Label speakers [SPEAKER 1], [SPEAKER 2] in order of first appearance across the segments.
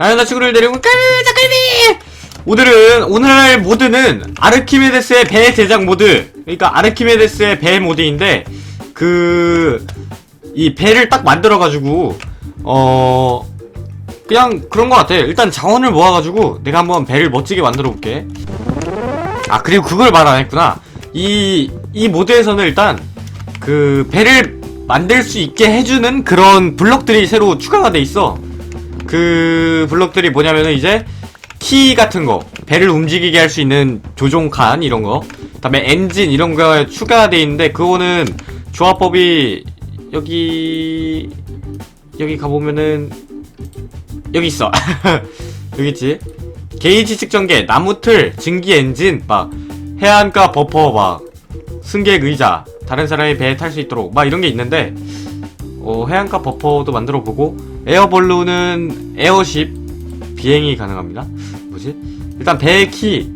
[SPEAKER 1] 나는 나 친구를 데리고 가자 갈비! 오늘은 오늘 모드는 아르키메데스의 배 제작 모드 그러니까 아르키메데스의 배 모드인데 그 이 배를 딱 만들어 가지고 어 그냥 그런 거 같아. 일단 자원을 모아가지고 내가 한번 배를 멋지게 만들어 볼게. 아 그리고 그걸 말 안 했구나. 이 이 모드에서는 일단 그 배를 만들 수 있게 해주는 그런 블럭들이 새로 추가가 돼 있어 그 블럭들이 뭐냐면은 이제 키 같은 거 배를 움직이게 할 수 있는 조종칸 이런 거 그다음에 엔진 이런 거에 추가돼 있는데 그거는 조합법이 여기 여기 가보면은 여기 있어. 여기 있지? 게이지 측정계 나무틀 증기 엔진 막 해안가 버퍼 막 승객 의자 다른 사람이 배에 탈 수 있도록 막 이런 게 있는데 어, 해안가 버퍼도 만들어 보고 에어볼룬은 에어쉽 비행이 가능합니다. 뭐지? 일단 배의 키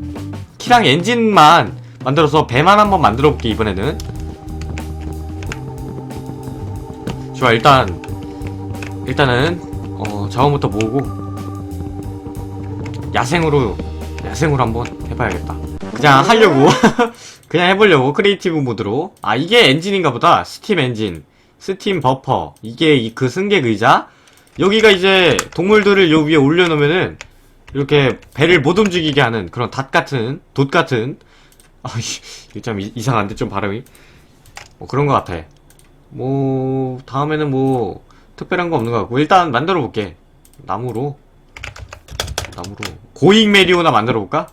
[SPEAKER 1] 키랑 엔진만 만들어서 배만 한번 만들어 볼게 이번에는. 좋아 일단 일단은 어, 자원부터 모으고 야생으로 야생으로 한번 해봐야겠다. 그냥 하려고 그냥 해보려고 크리에이티브 모드로 아 이게 엔진인가 보다 스팀 엔진 스팀 버퍼. 이게 이- 그 승객 의자. 여기가 이제 동물들을 요 위에 올려놓으면은 이렇게 배를 못 움직이게 하는 그런 닷 같은 돛 같은. 이- 이상한데 좀 발음이? 뭐 그런 것 같아. 뭐 다음에는 뭐 특별한 거 없는 것 같고. 일단 만들어 볼게. 나무로. 나무로. 고잉 메리오나 만들어 볼까?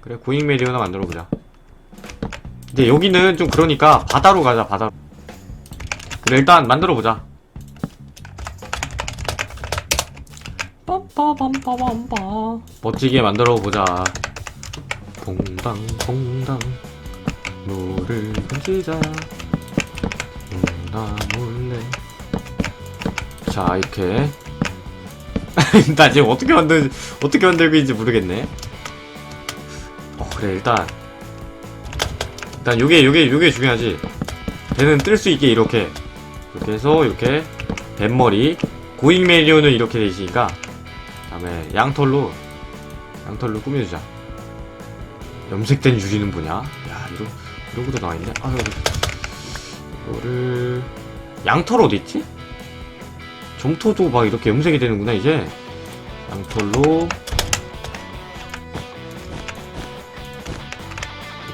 [SPEAKER 1] 그래 고잉 메리오나 만들어 보자. 근데 여기는 좀 그러니까 바다로 가자 바다로 그래 일단 만들어 보자. 빰빠밤빠밤빠. 멋지게 만들어 보자. 봉당 봉당. 물을 던지자. 나 몰래. 자 이렇게. 나 지금 어떻게 만들 어떻게 만들고 있는지 모르겠네. 어 그래 일단. 일단 요게 요게 요게 중요하지. 배는 뜰 수 있게 이렇게 이렇게 해서 이렇게 뱃머리 고잉 메리오는 이렇게 돼 있으니까 그다음에 양털로 양털로 꾸며주자. 염색된 유리는 뭐냐 야 이런 이런 것도 나와있네. 아유 이거를 양털 어디 있지? 점토도 막 이렇게 염색이 되는구나 이제. 양털로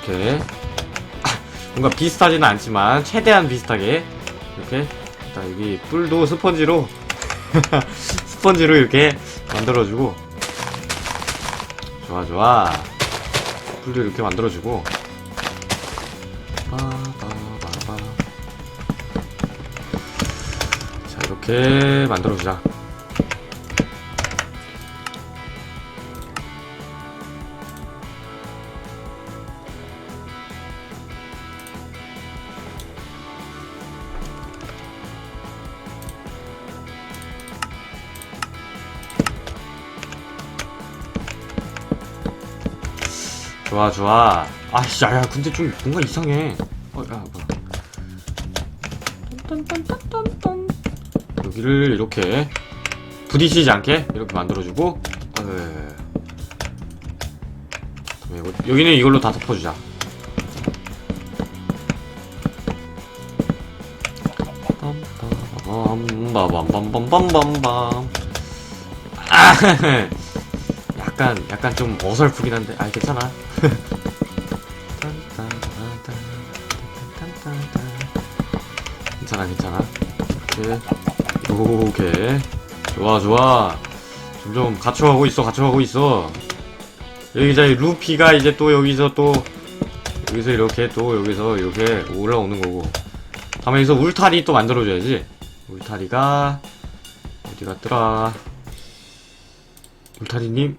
[SPEAKER 1] 이렇게. 뭔가 비슷하지는 않지만 최대한 비슷하게 이렇게 일단 여기 뿔도 스펀지로 스펀지로 이렇게 만들어주고. 좋아 좋아. 뿔도 이렇게 만들어주고. 자 이렇게 만들어주자 좋아 좋아. 아씨 야야 근데 좀 뭔가 이상해. 어야 뭐야. 딴딴딴딴딴. 여기를 이렇게 부딪히지 않게 이렇게 만들어주고 어... 여기는 이걸로 다 덮어주자. 아, 약간 약간 좀 어설프긴 한데 아 괜찮아. 괜찮아 괜찮아. 오케이. 오케이. 좋아 좋아. 점점 갖춰가고 있어 갖춰가고 있어. 여기 이제 루피가 이제 또 여기서 또 여기서 이렇게 또 여기서 이렇게 올라오는 거고. 다음에 여기서 울타리 또 만들어줘야지. 울타리가 어디 갔더라? 울타리님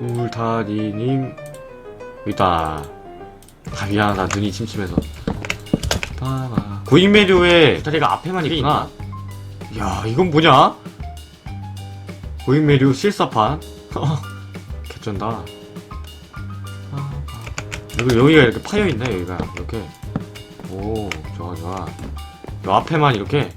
[SPEAKER 1] 울타리님 여기다. 아 미안하다 눈이 침침해서. 봐봐 고잉메류의 울타리가 앞에만 있구나. 야 이건 뭐냐? 고잉메류 실사판. 개쩐다. 여기 여기가 이렇게 파여있네 여기가. 이렇게. 오 좋아 좋아. 요 앞에만 이렇게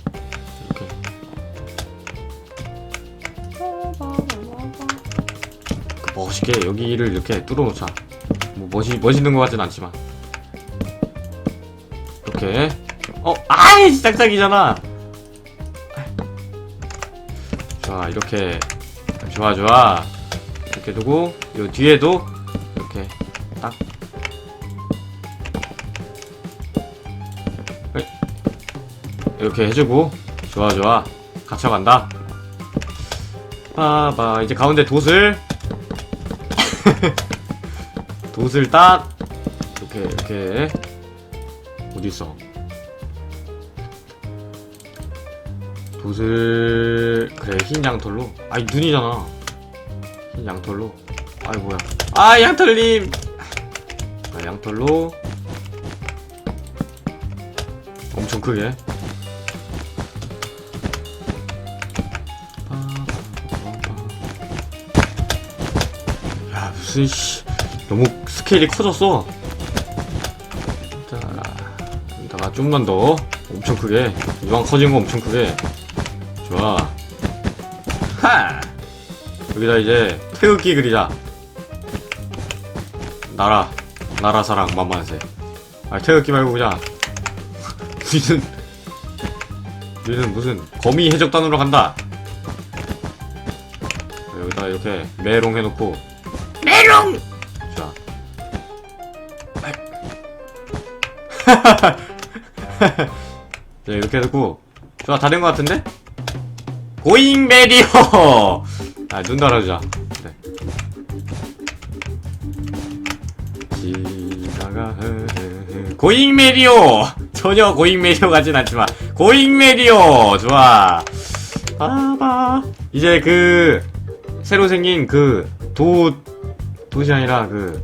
[SPEAKER 1] 멋있게 여기를 이렇게 뚫어놓자. 뭐 멋이 멋있는 것 같진 않지만. 이렇게. 어 아이 짝짝이잖아. 좋아 이렇게. 좋아 좋아. 이렇게 두고 요 뒤에도 이렇게 딱. 이렇게 해주고. 좋아 좋아. 갇혀간다. 봐봐. 이제 가운데 돛을 돛을 딱 이렇게 이렇게 어디 있어 돛을 그래 흰 양털로. 아이 눈이잖아. 흰 양털로. 아이 뭐야. 아 양털님! 아, 양털로. 엄청 크게 무슨 씨. 너무 스케일이 커졌어 자 여기다가 좀만 더. 엄청 크게. 이왕 커진 거 엄청 크게. 좋아. 하! 여기다 이제 태극기 그리자. 나라. 나라 사랑 만만세. 아 태극기 말고 그냥. 무슨 우리는 무슨 거미 해적단으로 간다. 여기다 이렇게 메롱 해놓고 메롱! 자. 자, 이렇게 해놓고. 좋아 다 된 것 같은데? 고잉 메리오! 아눈 달아주자. 네. 지나가 고잉 메리오! 전혀 고잉 메리오 같진 않지만. 고잉 메리오! 좋아. 봐봐 이제 그 새로 생긴 그 도 돛이 아니라 그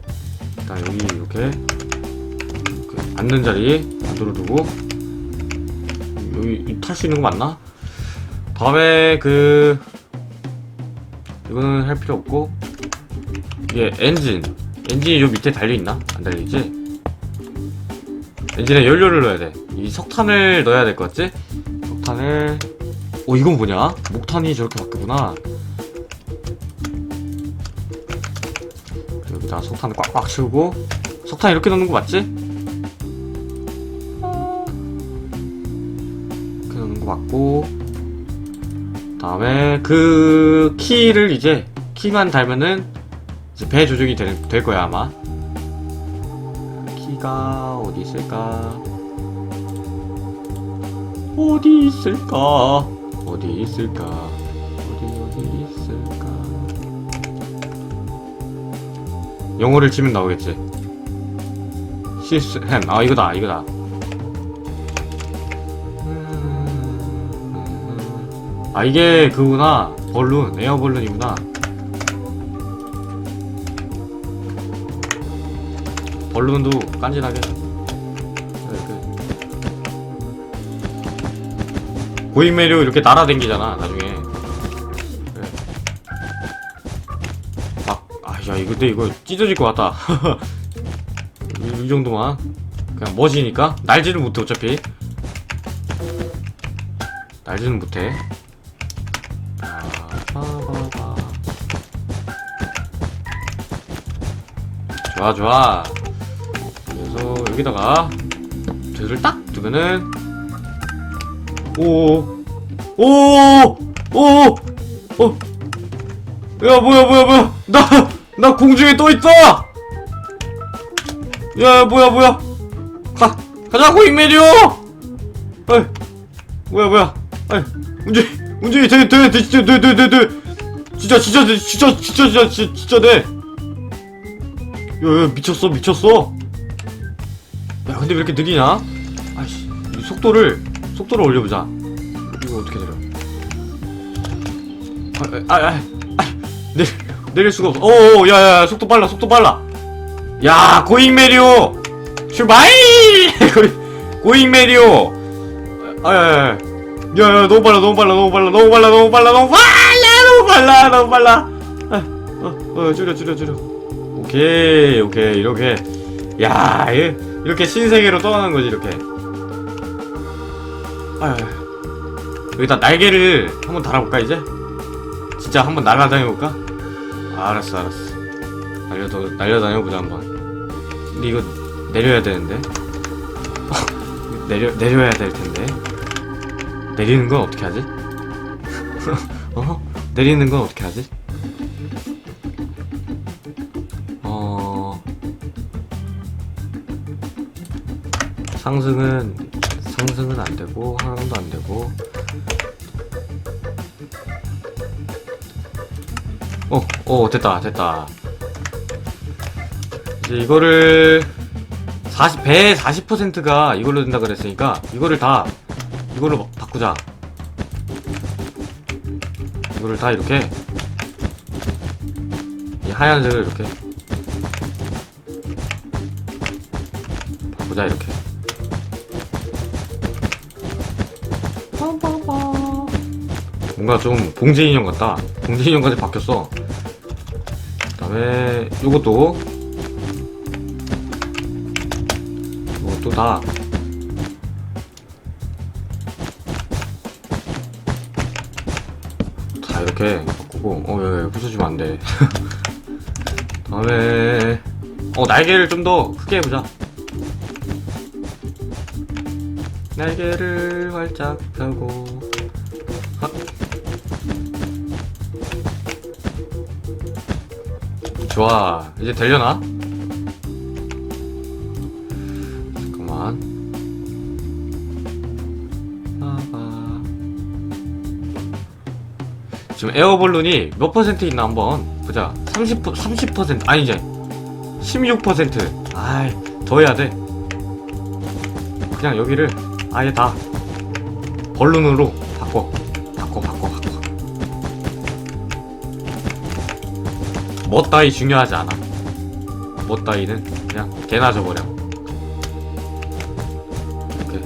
[SPEAKER 1] 일단 여기 이렇게, 이렇게 앉는 자리 안으로 두고 여기 탈 수 있는 거 맞나? 다음에 그 이거는 할 필요 없고 이게 엔진 엔진이 요 밑에 달려있나? 안 달려있지? 엔진에 연료를 넣어야 돼이 석탄을 넣어야 될 것 같지? 석탄을 오 이건 뭐냐? 목탄이 저렇게 바뀌구나 여기다 석탄을 꽉꽉 채우고 석탄 이렇게 넣는 거 맞지? 이렇게 넣는 거 맞고 다음에 그 키를 이제 키만 달면은 이제 배 조종이 될, 될 거야 아마. 키가 어디 있을까? 어디 있을까? 어디 있을까 영어를 치면 나오겠지. 시스템 아 이거다 이거다. 아 이게 그구나. 벌룬 에어 벌룬이구나. 벌룬도 깐진하게. 이렇게. 고잉 매료 이렇게 날아댕기잖아 나중에 근데 이거 찢어질 것 같다. 이, 이 정도만. 그냥 멋이니까. 날지는 못해, 어차피. 날지는 못해. 좋아, 좋아. 그래서 여기다가 쟤를 딱 두면은 오, 오, 오, 어, 야 뭐야 뭐야 뭐야 나 나 공중에 떠 있다 야 뭐야 뭐야? 가 가자 고 잉 메리오! 어이 뭐야 뭐야? 어이 운전 운전이 되게 되게 되게 진짜 되게 되게 되게 진짜 진짜 돼, 진짜 진짜 진짜 진짜 진짜 돼. 야 야 미쳤어 미쳤어. 야 근데 왜 이렇게 느리냐? 아이씨 이 속도를 속도를 올려보자. 이거 어떻게 내려? 아 아 아 아, 아, 아, 내, 내릴 수가 없어. 오오 야야 속도 빨라 속도 빨라. 야 고잉 메리오. 출발 고잉- 메리오. 아 야 야 야. 야 야 너무 빨라 너무 빨라 너무 빨라 너무 빨라 너무 빨라 너무 빨라 너무 빨라 너무 빨라. 아 어 어 줄여 줄여 줄여. 오케이 오케이 이렇게. 야 이- 이렇게 신세계로 떠나는 거지 이렇게. 아유 여기다 날개를 한번 달아볼까 이제? 진짜 한번 날아다녀볼까 알았어 알았어 날려 날려다녀 보자 한번. 근데 이거 내려야 되는데. 내려 내려야 될 텐데. 내리는 건 어떻게 하지? 어? 내리는 건 어떻게 하지? 어 상승은 상승은 안 되고 하강도 안 되고 어, 어, 됐다, 됐다. 이제 이거를 40, 배의 40%가 이걸로 된다 그랬으니까 이거를 다 이걸로 바- 바꾸자. 이거를 다 이렇게 이 하얀색을 이렇게 바꾸자 이렇게. 뭔가 좀 봉제 인형 같다. 봉제 인형까지 바뀌었어. 그다음에 요것도 요것도 다 다 이렇게 바꾸고 어, 왜, 왜 부서지면 안 돼. 다음에 어 날개를 좀 더 크게 해보자. 날개를 활짝 펴고 좋아. 이제 되려나? 잠깐만. 지금 에어볼룬이 몇 퍼센트 있나 한번 보자. 30, 30% 아니지 16% 아이 더 해야 돼. 그냥 여기를 아예 다 벌룬으로 뭐 따위 중요하지 않아. 뭐 따위는 그냥 개나 줘버려. 이렇게.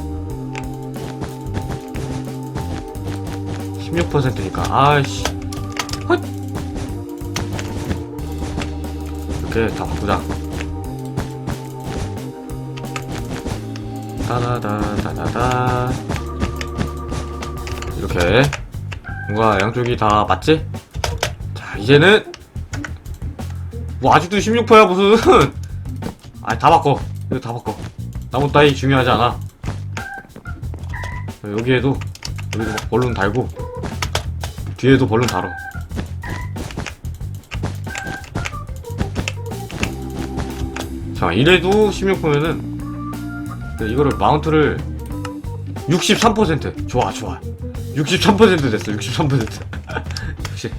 [SPEAKER 1] 16%니까. 아이씨. 헛! 이렇게 다 바꾸자. 따다다다다다. 이렇게. 뭔가 양쪽이 다 맞지? 자 이제는 뭐 아직도 16%야 무슨? 아니 다 바꿔. 이거 다 바꿔. 나무 따위 중요하지 않아. 여기에도 여기도 막 벌룬 달고 뒤에도 벌룬 달어 자 이래도 16%면은 이거를 마운트를 63% 좋아 좋아. 63% 됐어 63% 60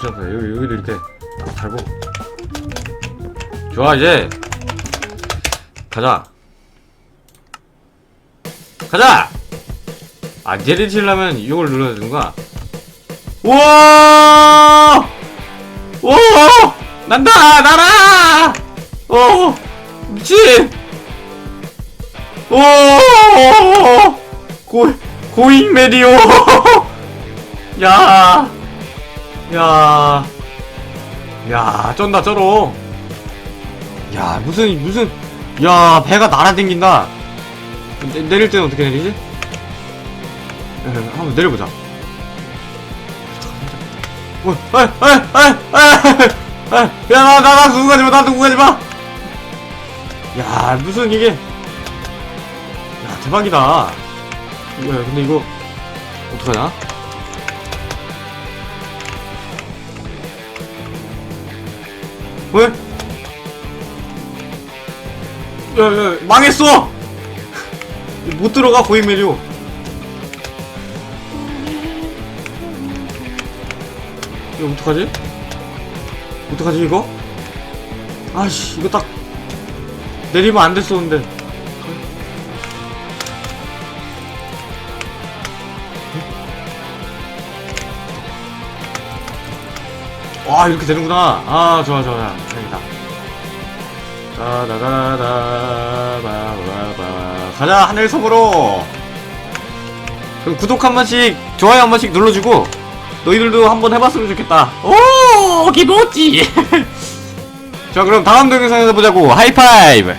[SPEAKER 1] 63% 여기 여기도 이렇게 딱 달고 좋아 이제. 가자. 가자! 아 내리치려면 이걸 눌러야 되는 거야. 우와! 오 난다! 날아 오 미친! 오 고, 고잉 메디오! 야 야, 야, 쩐다, 쩔어. 야, 무슨, 무슨, 야, 배가 날아댕긴다. 내, 내릴 때는 어떻게 내리지? 에, 한번 내려보자. 어, 에, 에, 에, 에, 에, 야, 나, 나, 나 누구 가지 마, 나 누구 가지 마! 야, 무슨 이게. 야, 대박이다. 야, 근데 이거, 어떡하냐? 왜? 야, 야, 망했어! 못 들어가, 메리오. 이거 어떡하지? 어떡하지, 이거? 아씨, 이거 딱, 내리면 안 됐었는데. 와, 이렇게 되는구나. 아, 좋아, 좋아. 다행이다. 따다다다, 바바바. 가자, 하늘 섬으로! 그럼 구독 한 번씩, 좋아요 한 번씩 눌러주고, 너희들도 한번 해봤으면 좋겠다. 오, 기모찌! 자, 그럼 다음 동영상에서 보자고. 하이파이브!